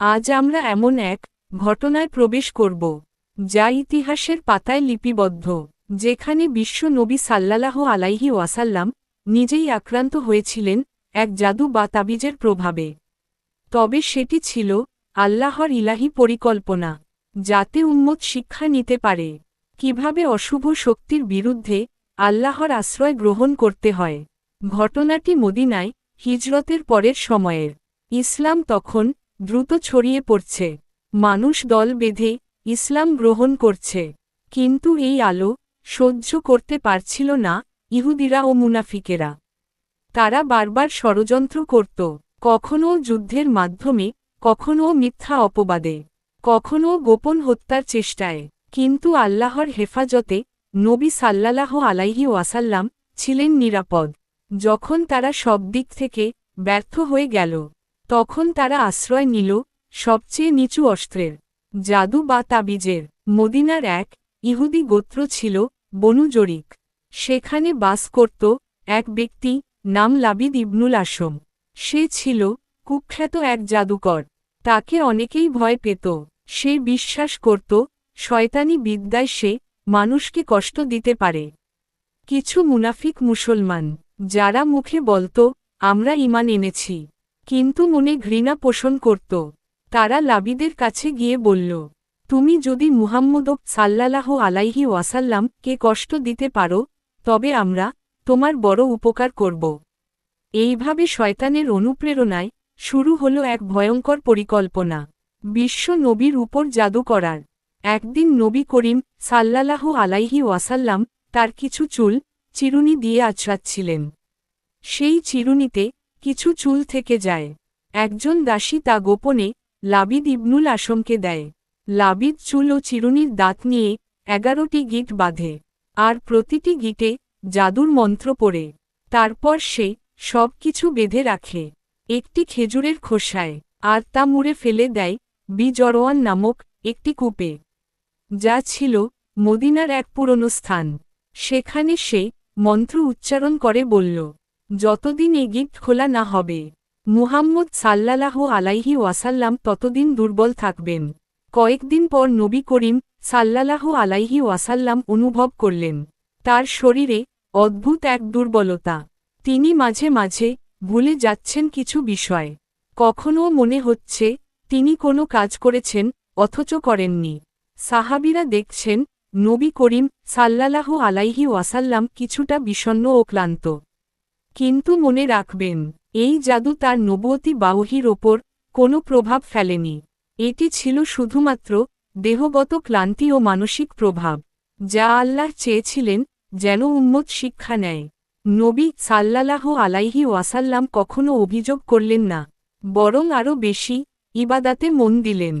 আজ আমরা এমন এক ঘটনায় প্রবেশ করব, যা ইতিহাসের পাতায় লিপিবদ্ধ, যেখানে বিশ্ব নবী সাল্লাহ আলাইহি ওয়াসাল্লাম নিজেই আক্রান্ত হয়েছিলেন এক জাদু বা তাবিজের প্রভাবে। তবে সেটি ছিল আল্লাহর ইলাহি পরিকল্পনা, যাতে উন্মত শিক্ষা নিতে পারে। কীভাবে অশুভ শক্তির বিরুদ্ধে আল্লাহর আশ্রয় গ্রহণ করতে হয়? ঘটনাটি মদিনায় হিজরতের পরের সময়ের। ইসলাম তখন দ্রুত ছড়িয়ে পড়ছে। মানুষ দল বেঁধে ইসলাম গ্রহণ করছে। কিন্তু এই আলো সহ্য করতে পারছিল না ইহুদিরা ও মুনাফিকেরা। তারা বারবার ষড়যন্ত্র করত। কখনও যুদ্ধের মাধ্যমে কখনও মিথ্যা অপবাদে। কখনও গোপন হত্যার চেষ্টায়। কিন্তু আল্লাহর হেফাজতে নবী সাল্লালাহ আলাইহি ওয়াসাল্লাম ছিলেন নিরাপদ। যখন তারা সব দিক থেকে ব্যর্থ হয়ে গেল তখন তারা আশ্রয় নিল সবচেয়ে নিচু অস্ত্রের। জাদু বা তাবিজের। মদিনার এক ইহুদি গোত্র ছিল বনু জরিক সেখানে বাস করত এক ব্যক্তি নাম লাবিদ ইবনুল আসম সে ছিল কুখ্যাত এক জাদুকর। তাকে অনেকেই ভয় পেত। সে বিশ্বাস করত শয়তানি বিদ্যায় সে মানুষকে কষ্ট দিতে পারে। কিছু মুনাফিক মুসলমান, যারা মুখে বলত, আমরা ইমান এনেছি। কিন্তু মনে ঘৃণা পোষণ করত। তারা লাবিদের কাছে গিয়ে বলল, তুমি যদি মুহাম্মদ সাল্লালাহ আলাইহি ওয়াসাল্লাম কে কষ্ট দিতে পারো, তবে আমরা তোমার বড় উপকার করব। এইভাবে শয়তানের অনুপ্রেরণায় শুরু হল এক ভয়ঙ্কর পরিকল্পনা। বিশ্ব নবীর উপর জাদু করার। একদিন নবী করিম সাল্লালাহ আলাইহি ওয়াসাল্লাম তার কিছু চুল, চিরুনি দিয়ে আছড়াচ্ছিলেন। সেই চিরুনিতে কিছু চুল থেকে যায়। একজন দাসী তা গোপনে লাবিদ ইবনুল আসমকে দেয়। লাবিদ চুল ও চিরুনির দাঁত নিয়ে এগারোটি গিট বাঁধে আর প্রতিটি গিটে জাদুর মন্ত্র পড়ে। তারপর সে সব কিছু বেঁধে রাখে। একটি খেজুরের খোসায় আর তা মুড়ে ফেলে দেয় বিজরওয়ান নামক একটি কূপে, যা ছিল মদিনার এক পুরনো স্থান। সেখানে সে মন্ত্র উচ্চারণ করে বলল যতদিন এ গিট খোলা না হবে। মুহাম্মদ সাল্লালাহ আলাইহি ওয়াসাল্লাম ততদিন দুর্বল থাকবেন। কয়েকদিন পর নবী করিম সাল্লালাহ আলাইহি ওয়াসাল্লাম অনুভব করলেন, তার শরীরে অদ্ভুত এক দুর্বলতা। তিনি মাঝে মাঝে ভুলে যাচ্ছেন কিছু বিষয়। কখনও মনে হচ্ছে তিনি কোনো কাজ করেছেন, অথচ করেননি। সাহাবিরা দেখছেন, নবী করিম সাল্লালাহ আলাইহি ওয়াসাল্লাম কিছুটা বিষণ্ন ও ক্লান্ত। কিন্তু মনে রাখবেন, এই জাদু তার নবতী বাহীর ওপর কোনো প্রভাব ফেলেনি। এটি ছিল শুধুমাত্র দেহগত ক্লান্তি ও মানসিক প্রভাব, যা আল্লাহ চেয়েছিলেন যেন উম্মত শিক্ষা নেয়। নবী সাল্লালাহ আলাইহি ওয়াসাল্লাম কখনো অভিযোগ করলেন না, বরং আরও বেশি ইবাদাতে মন দিলেন।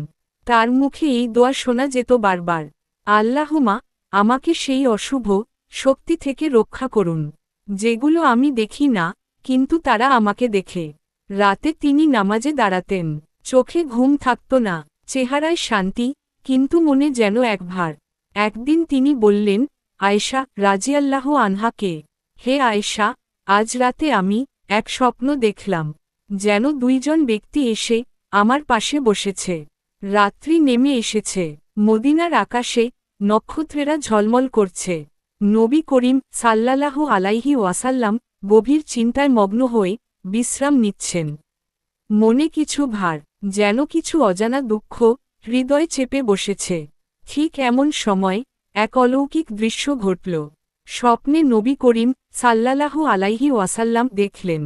তার মুখে এই দোয়া শোনা যেত বারবার, আল্লাহুমা, আমাকে সেই অশুভ শক্তি থেকে রক্ষা করুন। যেগুলো আমি দেখি না, কিন্তু তারা আমাকে দেখে। রাতে তিনি নামাজে দাঁড়াতেন। চোখে ঘুম থাকত না, চেহারায় শান্তি, কিন্তু মনে যেন এক ভার। একদিন তিনি বললেন, আয়েশা, রাজিয়াল্লাহ আনহাকে হে আয়েশা, আজ রাতে আমি এক স্বপ্ন দেখলাম, যেন দুইজন ব্যক্তি এসে আমার পাশে বসেছে। রাত্রি নেমে এসেছে, মদিনার আকাশে নক্ষত্রেরা ঝলমল করছে। নবী করিম সাল্লালাহ আলাইহি ওয়াসাল্লাম গভীর চিন্তায় মগ্ন হয়ে বিশ্রাম নিচ্ছেন। মনে কিছু ভার, যেন কিছু অজানা দুঃখ হৃদয় চেপে বসেছে। ঠিক এমন সময় এক অলৌকিক দৃশ্য ঘটল। স্বপ্নে নবী করিম সাল্লালাহ আলাইহি ওয়াসাল্লাম দেখলেন,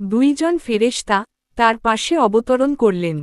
দুইজন ফেরেশতা তার পাশে অবতরণ করলেন।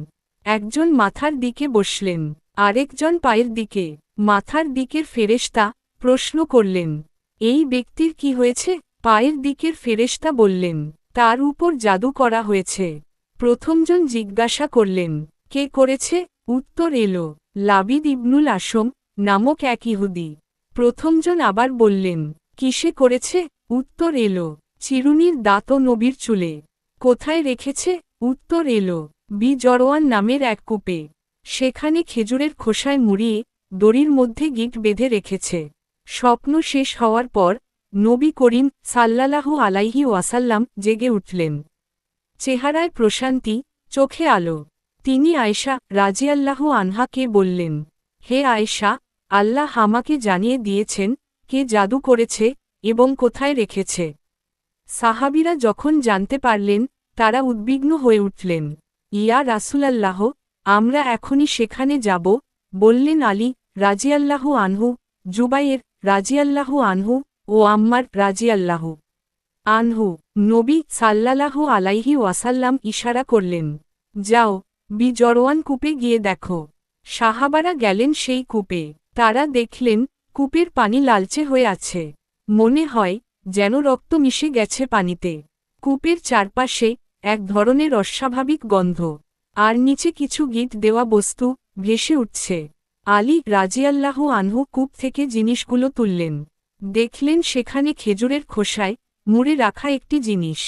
একজন মাথার দিকে বসলেন, আরেকজন পায়ের দিকে। মাথার দিকের ফেরেশতা প্রশ্ন করলেন, এই ব্যক্তির কি হয়েছে? পায়ের দিকের ফেরেশতা বললেন, তার উপর জাদু করা হয়েছে। প্রথমজন জিজ্ঞাসা করলেন, কে করেছে? উত্তর এলো, লাবিদ ইবনুল আসম নামক এক ইহুদি। প্রথমজন আবার বললেন, কিসে করেছে? উত্তর এলো, চিরুনির দাঁত নবীর চুলে। কোথায় রেখেছে? উত্তর এলো, বি জরোয়ান নামের এক কূপে। সেখানে খেজুরের খোসায় মুড়িয়ে দড়ির মধ্যে গিট বেঁধে রেখেছে। স্বপ্ন শেষ হওয়ার পর নবী করিম সাল্লালাহু আলাইহি ওয়াসাল্লাম জেগে উঠলেন। চেহারায় প্রশান্তি, চোখে আলো। তিনি আয়েশা রাজিয়াল্লাহু আনহাকে বললেন, হে আয়েশা, আল্লাহ আমাকে জানিয়ে দিয়েছেন কে জাদু করেছে এবং কোথায় রেখেছে। সাহাবিরা যখন জানতে পারলেন, তারা উদ্বিগ্ন হয়ে উঠলেন। ইয়া রাসুলাল্লাহ, আমরা এখনই সেখানে যাব, বললেন আলী রাজিয়াল্লাহু আনহু জুবাইয়ের রাজিয়াল্লাহু আনহু ও আম্মার রাজিয়াল্লাহু আনহু নবী সাল্লাল্লাহু আলাইহি ওয়াসাল্লাম ইশারা করলেন, যাও, বি জরোয়ান কূপে গিয়ে দেখো। সাহাবারা গেলেন সেই কূপে। তারা দেখলেন কূপের পানি লালচে হয়ে আছে। মনে হয় যেন রক্ত মিশে গেছে পানিতে। কূপের চারপাশে এক ধরনের অস্বাভাবিক গন্ধ। আর নিচে কিছু গিট দেওয়া বস্তু ভেসে উঠছে। আলী রাজিয়াল্লাহ আনহু কূপ থেকে জিনিসগুলো তুললেন। দেখলেন সেখানে খেজুরের খোসায় মুড়ে রাখা একটি জিনিস।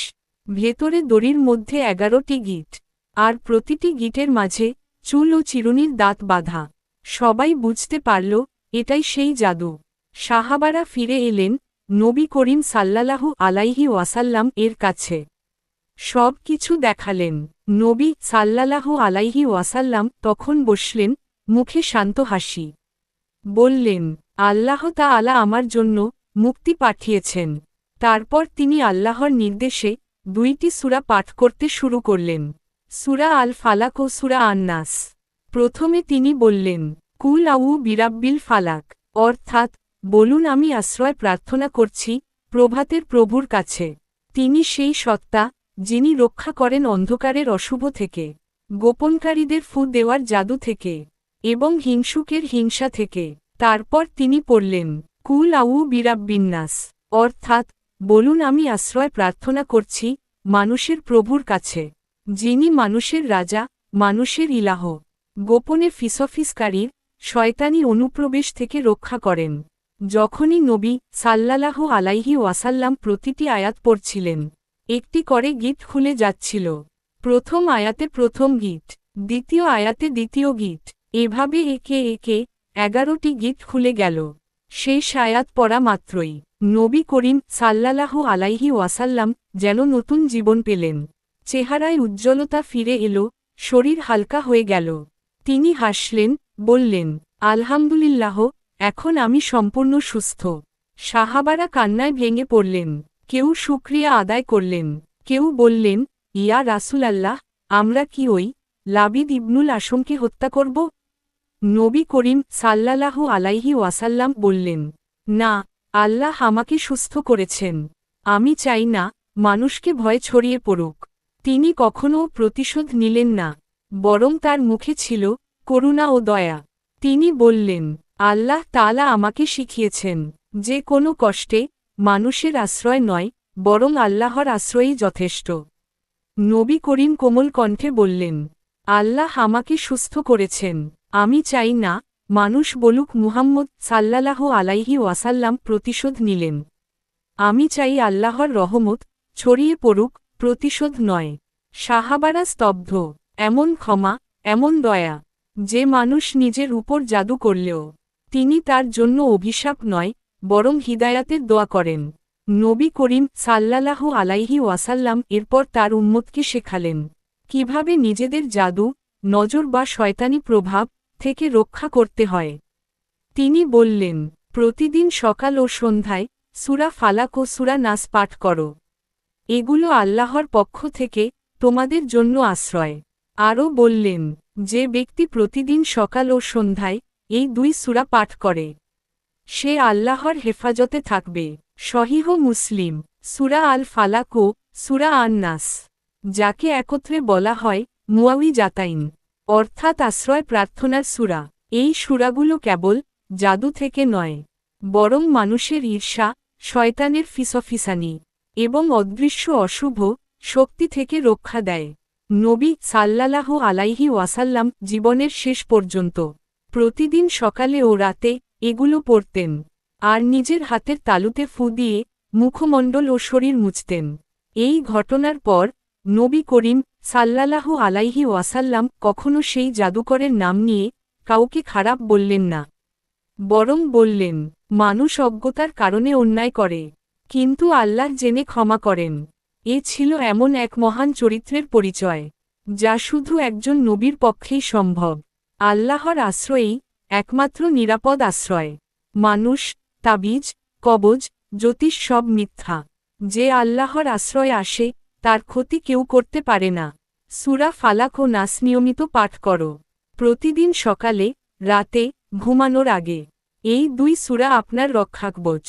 ভেতরে দড়ির মধ্যে এগারোটি গিট, আর প্রতিটি গিটের মাঝে চুল ও চিরুনির দাঁত বাঁধা। সবাই বুঝতে পারল, এটাই সেই জাদু। সাহাবারা ফিরে এলেন নবী করিম সাল্লাল্লাহু আলাইহি ওয়াসাল্লাম এর কাছে। সব কিছু দেখালেন। নবী সাল্লাল্লাহু আলাইহি ওয়াসাল্লাম তখন বসলেন মুখে শান্ত হাসি। বললেন, আল্লাহ তা আলা আমার জন্য মুক্তি পাঠিয়েছেন। তারপর তিনি আল্লাহর নির্দেশে দুইটি সুরা পাঠ করতে শুরু করলেন। সুরা আল ফালাক ও সুরা আন্নাস। প্রথমে তিনি বললেন, কুল আউ বিরাব্বিল ফালাক। অর্থাৎ, বলুন আমি আশ্রয় প্রার্থনা করছি প্রভাতের প্রভুর কাছে। তিনি সেই সত্তা, যিনি রক্ষা করেন অন্ধকারের অশুভ থেকে, গোপনকারীদের ফু দেওয়ার জাদু থেকে। এবং হিংসুকের হিংসা থেকে। তারপর তিনি পড়লেন, কুল আউ বিরাব্বিন্নাস। অর্থাৎ, বলুন আমি আশ্রয় প্রার্থনা করছি মানুষের প্রভুর কাছে, যিনি মানুষের রাজা, মানুষের ইলাহ। গোপনে ফিসফিসকারীর, শয়তানি অনুপ্রবেশ থেকে রক্ষা করেন। যখনই নবী সাল্লালাহ আলাইহি ওয়াসাল্লাম প্রতিটি আয়াত পড়ছিলেন, একটি করে গীত খুলে যাচ্ছিল। প্রথম আয়াতে প্রথম গীত, দ্বিতীয় আয়াতে দ্বিতীয় গীত। এভাবে একে একে এগারোটি গীত খুলে গেল। শেষ আয়াত পড়া মাত্রই। নবী করিম সাল্লালাহ আলাইহি ওয়াসাল্লাম যেন নতুন জীবন পেলেন। চেহারায় উজ্জ্বলতা ফিরে এলো, শরীর হালকা হয়ে গেল। তিনি হাসলেন, বললেন, আলহামদুলিল্লাহ, এখন আমি সম্পূর্ণ সুস্থ। সাহাবারা কান্নায় ভেঙে পড়লেন, কেউ সুক্রিয়া আদায় করলেন, কেউ বললেন, ইয়া রাসুলাল্লাহ, আমরা কি ওই লাবিদ ইবনুল আসমকে হত্যা করব? নবী করিম সাল্লাল্লাহু আলাইহি ওয়াসাল্লাম বললেন, না, আল্লাহ আমাকে সুস্থ করেছেন। আমি চাই না মানুষকে ভয় ছড়িয়ে পড়ুক। তিনি কখনও প্রতিশোধ নিলেন না, বরং তার মুখে ছিল করুণা ও দয়া। তিনি বললেন, আল্লাহ তালা আমাকে শিখিয়েছেন যে কোনো কষ্টে মানুষের আশ্রয় নয়, বরং আল্লাহর আশ্রয়ই যথেষ্ট। নবী করিম কোমল কণ্ঠে বললেন, আল্লাহ আমাকে সুস্থ করেছেন। আমি চাই না, মানুষ বলুক মুহাম্মদ সাল্লালাহ আলাইহি ওয়াসাল্লাম প্রতিশোধ নিলেন। আমি চাই আল্লাহর রহমত, ছড়িয়ে পড়ুক, প্রতিশোধ নয়। সাহাবারা স্তব্ধ, এমন ক্ষমা, এমন দয়া। যে মানুষ নিজের উপর জাদু করলেও, তিনি তার জন্য অভিশাপ নয়, বরং হিদায়াতের দোয়া করেন। নবী করিম সাল্লালাহ আলাইহি ওয়াসাল্লাম এরপর তার উম্মতকে শেখালেন, কীভাবে নিজেদের জাদু, নজর বা শয়তানি প্রভাব থেকে রক্ষা করতে হয়। তিনি বললেন, প্রতিদিন সকাল ও সন্ধ্যায় সুরা ফালাক ও সুরা নাস পাঠ করো। এগুলো আল্লাহর পক্ষ থেকে তোমাদের জন্য আশ্রয়। আরও বললেন, যে ব্যক্তি প্রতিদিন সকাল ও সন্ধ্যায় এই দুই সুরা পাঠ করে, সে আল্লাহর হেফাজতে থাকবে। সহিহ মুসলিম, সুরা আল ফালাক ও সুরা আন্নাস যাকে একত্রে বলা হয় মুয়াউই জাতাইন অর্থাৎ আশ্রয় প্রার্থনার সুরা। এই সুরাগুলো কেবল জাদু থেকে নয়, বরং মানুষের ঈর্ষা, শয়তানের ফিসফিসানি এবং অদৃশ্য অশুভ শক্তি থেকে রক্ষা দেয়। নবী সাল্লালাহ আলাইহি ওয়াসাল্লাম জীবনের শেষ পর্যন্ত প্রতিদিন সকালে ও রাতে এগুলো পড়তেন আর নিজের হাতের তালুতে ফু দিয়ে মুখমণ্ডল ও শরীর মুছতেন। এই ঘটনার পর নবী করিম সাল্লালাহু আলাইহি ওয়াসাল্লাম কখনো সেই জাদুকরের নাম নিয়ে কাউকে খারাপ বললেন না। বরং বললেন, মানুষ অজ্ঞতার কারণে অন্যায় করে, কিন্তু আল্লাহ জেনে ক্ষমা করেন। এ ছিল এমন এক মহান চরিত্রের পরিচয়, যা শুধু একজন নবীর পক্ষেই সম্ভব। আল্লাহর আশ্রয়েই একমাত্র নিরাপদ আশ্রয়। মানুষ, তাবিজ, কবজ, জ্যোতিষ সব মিথ্যা। যে আল্লাহর আশ্রয়ে আসে তার ক্ষতি কেউ করতে পারে না। সুরা ফালাক ও নাস নিয়মিত পাঠ করো। প্রতিদিন সকালে, রাতে, ঘুমানোর আগে। এই দুই সুরা আপনার রক্ষাকবচ।